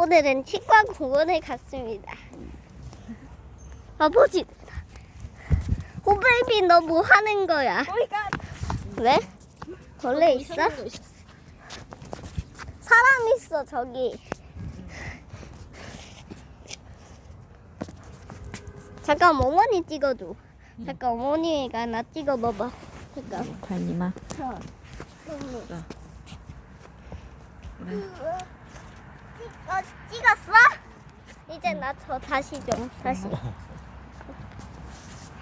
오늘은 치과 공원에 갔습니다. 아버지, 호베이비 너 뭐 하는 거야? 오이갓. 왜? 벌레 있어? 사람 있어 저기. 잠깐 어머니 찍어줘. 잠깐 어머니가 나 찍어봐봐. 잠깐. 관이마. 어. 어, 찍었어? 이제 나 저 다시 좀 다시.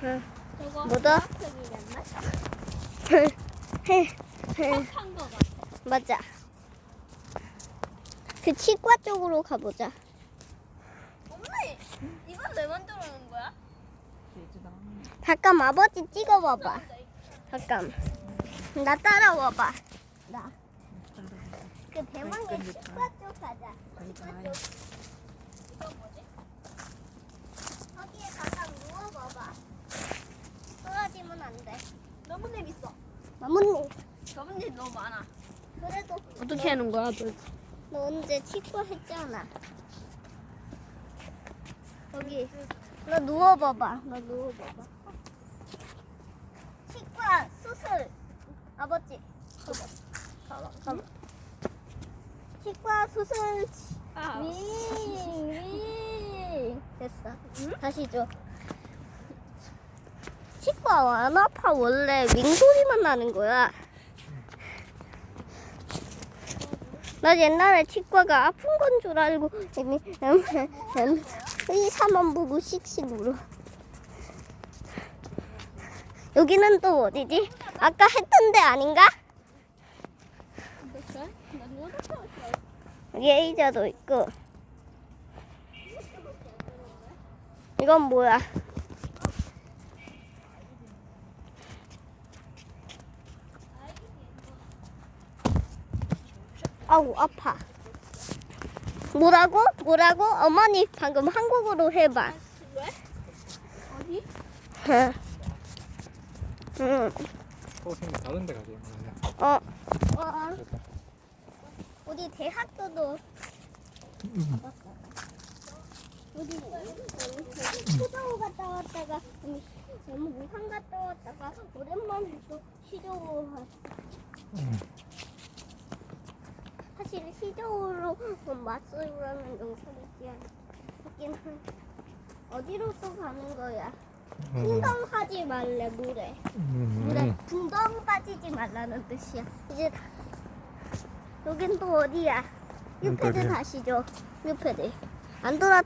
응. 뭐다? 맞아. 그 치과 쪽으로 가보자. 엄마, 이건 왜 만들어놓은 거야? 잠깐 아버지 찍어봐봐. 잠깐. 나 따라와봐. 나. 그 대망의 치과 쪽 가자. 치과 쪽. 이건 뭐지? 거기에 잠깐 누워봐봐. 떨어지면 안 돼. 나뭇잎 있어. 나뭇잎. 나뭇잎 너무 많아. 그래도 어떻게 하는 거야, 너? 너 언제 치과 했잖아. 여기. 너 누워봐봐. 너 누워봐봐. 치과 수술. 아버지. 가봐. 가봐. 가봐. 치과 수술. 아, 윙, 윙. 됐어. 다시 줘. 치과 안 아파. 원래 윙 소리만 나는 거야. 나 옛날에 치과가 아픈 건 줄 알고 의사만 보고 씩씩 울어. 여기는 또 어디지? 아까 했던 데 아닌가? 여기 의자도 있고. 이건 뭐야? 아우 아파. 뭐라고? 뭐라고? 어머니 방금 한국어로 해봐. 왜? 어디? 응. 선생님 다른 데 가세요. 어. 어. 어디 대학교도. 어디 수도 갔다 왔다가 음, 너무 우산 갔다 왔다가 오랜만에 또 시조로 사실 시조로 맞서라는 영상이 있긴 한 어디로 또 가는 거야? 풍덩하지 말래 물에. 물에 음. 붕덩 빠지지 말라는 뜻이야. 이제 다- 여긴 또 어디야? 유패드 어디야? 다시 줘. 유패드. 안도라